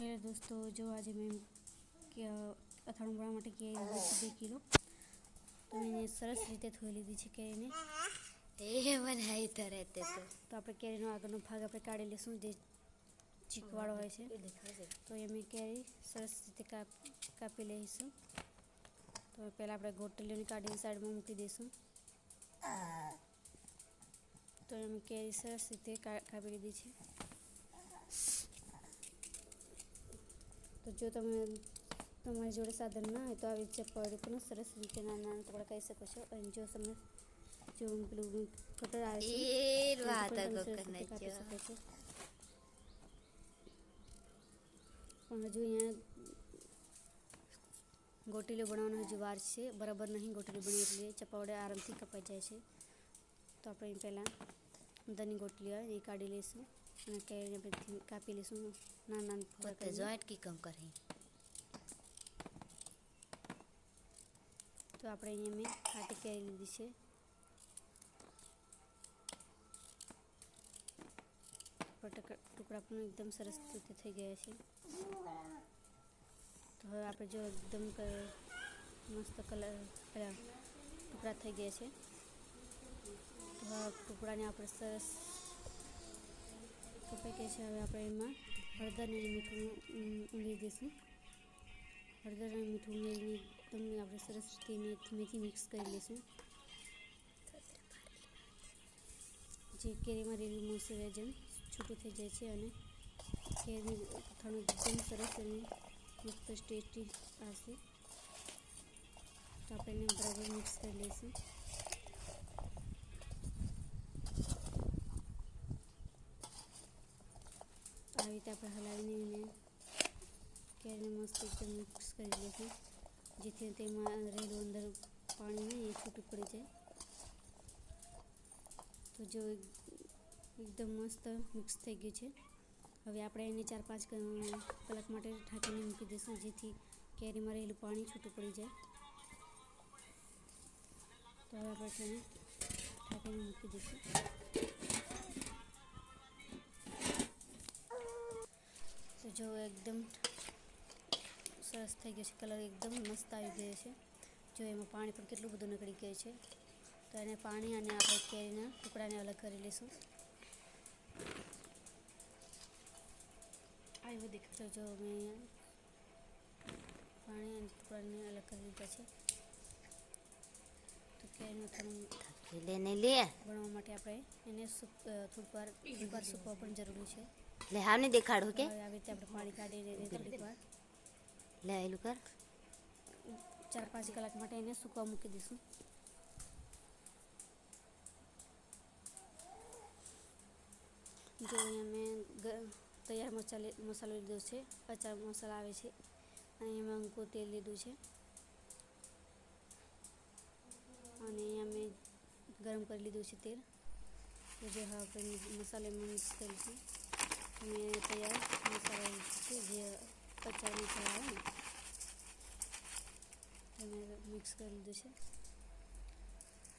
Hello દોસ્તો જો આજે મેં કે અથાણું બનાવવા માટે કેરી લીધી છે બે કિલો. તો મેં એને સરસ રીતે ધોઈ લીધી છે કેરીને એ બનાવી તો રહેતે તો. તો આપણે કેરીનો આગળનો ભાગ આપણે કાઢી લઈશું જે ચીકવાળો હોય છે. તો એ મેં કેરી સરસ રીતે કાપ કાપી લઈશું. તો પહેલાં આપણે ગોટલીઓને કાઢીને સાઈડમાં મૂકી દઈશું. તો એમ કેરી સરસ રીતે કાપી લીધી છે. તો જો તમે તમારી જોડે સાધન ના હોય તો આવી ચપ્પાડી પણ સરસ રીતે નાના નાના ટુકડા કરી શકો છો. અને જો તમે જો પેલું કટર આવે કાપી શકો છો. પણ હજુ અહીંયા ગોટીલો બનાવવાનો હજુ વાર છે. બરાબર નહીં ગોટીલો બની એટલે ચપાવડે આરામથી કપાઈ જાય છે. તો આપણે પહેલાં અંદરની ગોટલી આવે એ કાઢી લઈશું. અને કેરીને કાપી લઈશું નાના નાના ટુકડા પોતે કરીને. જોઈન્ટ કી કમ કરી તો આપણે અહીંયા મેં ખાટી કેરી લીધી છે ટુકડા પણ એકદમ સરસ રીતે થઈ ગયા છે તો હવે આપણે જો એકદમ મસ્ત કલર પેલા ટુકડા થઈ ગયા છે તો હવે ટુકડાને આપણે સરસ ગયા છે હવે આપણે એમાં હળદર અને મીઠું ઉમ, ઉમેરી દઈશું. હળદર અને મીઠું ઉમેરીને તમને આપણે સરસ રીતે ધીમેથી મિક્સ કરી લઈશું. જે કેરીમાં રહેલું જેમ છૂટું થઈ જાય છે અને કેરી થોડું એકદમ સરસ અને મસ્ત ટેસ્ટી આવશે. તો આપણે એને બરાબર મિક્સ કરી લઈશું. આવી રીતે આપણે હલાવીને એને કેરીને મસ્ત એકદમ મિક્સ કરી લઈશું જેથી તેમાં રહેલું અંદર પાણી એ છૂટું પડી જાય. તો જો એકદમ મસ્ત મિક્સ થઈ ગયું છે. હવે આપણે એને ચાર પાંચ કલાક માટે ઢાંકીને મૂકી દઈશું, જેથી કેરીમાં રહેલું પાણી છૂટું પડી જાય. તો હવે આપણે તેને ઢાંકીને મૂકી દઈશું. જો એકદમ સરસ થઈ ગયો છે કલર એકદમ મસ્ત આવી ગયો છે. જો એમાં પાણી પણ કેટલું બધું નીકળી ગયું છે. તો એને પાણી અને આપણે કેરીના ટુકડાને અલગ કરી લઈશું. આવ્યું દેખાતો જો મેં પાણી અને ટુકડાને અલગ કરી લીધા છે. તો કેરીનું થોડું લેને લે ભણવા માટે આપણે એને થોડીક વાર થોડીક વાર સૂકવવા પણ જરૂરી છે. લે હાવને દેખાડો કે હવે આવી રીતે આપણે પાણી કાઢીને લે આયલું કર. ચાર પાંચ કલાક માટે એને સૂકવા મૂકી દઈશું. જો અહીંયા મેં તૈયાર મસાલે મસાલો લીધો છે કચા મસાલા આવે છે અને એમાં અંકુર તેલ લીધું છે. અને અહીંયા મેં ગરમ કરી લીધું છે તેલ. જે હવે આપણે મસાલામાં મિક્સ કરીશું મેં તૈયાર મસાલા છે જે અચાર મસાલા આવે ને એને મિક્સ કરી લીધું છે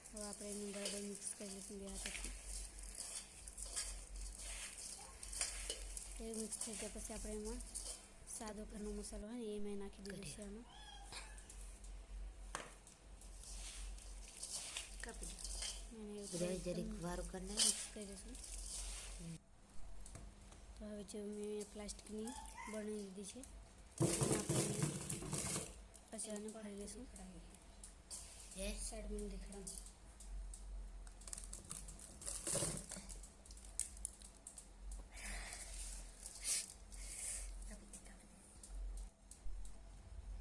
હવે આપણે એને બરાબર મિક્સ કરી લઈશું બે હાથથી એ મિક્સ થઈ ગયા પછી આપણે એમાં સાદો ઘરનો મસાલો હોય ને એ મેં નાખી દીધો છે એમાં કાપી અને જરીક વારું કરી મિક્સ કરી દઈશું તો હવે જે મેં પ્લાસ્ટિકની બની લીધી છે પછી આને ભરી લઈશું. સાઈડમાં દીખડા.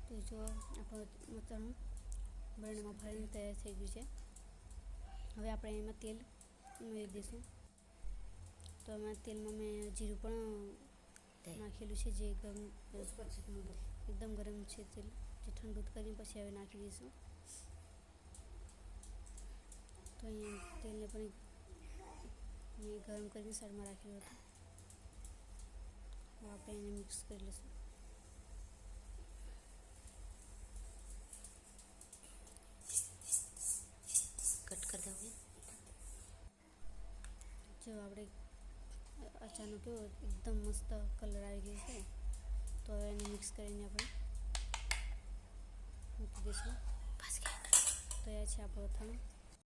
તો જો આપણું મતનું બ્રેડમાં ભરીને તૈયાર થઈ ગયું છે. હવે આપણે એમાં તેલ ઉમેરી દઈશું. તો એમાં તેલમાં મેં જીરું પણ. નાખેલું છે જે ગરમ એકદમ ગરમ છે તેલ જે ઠંડુ કરીને પછી હવે નાખી દઈશું. તો અહીંયા તેલને પણ મેં ગરમ કરીને સાઈડમાં રાખ્યું હતું. આપણે એને મિક્સ કરી લઈશું. કટ કરી દઉં. જો આપણે અચાનક એવો એકદમ મસ્ત કલર આવી ગયો છે. તો એને મિક્સ કરીને આપણે મૂકી દઈશું. તો એ છે આપણો અથાણું.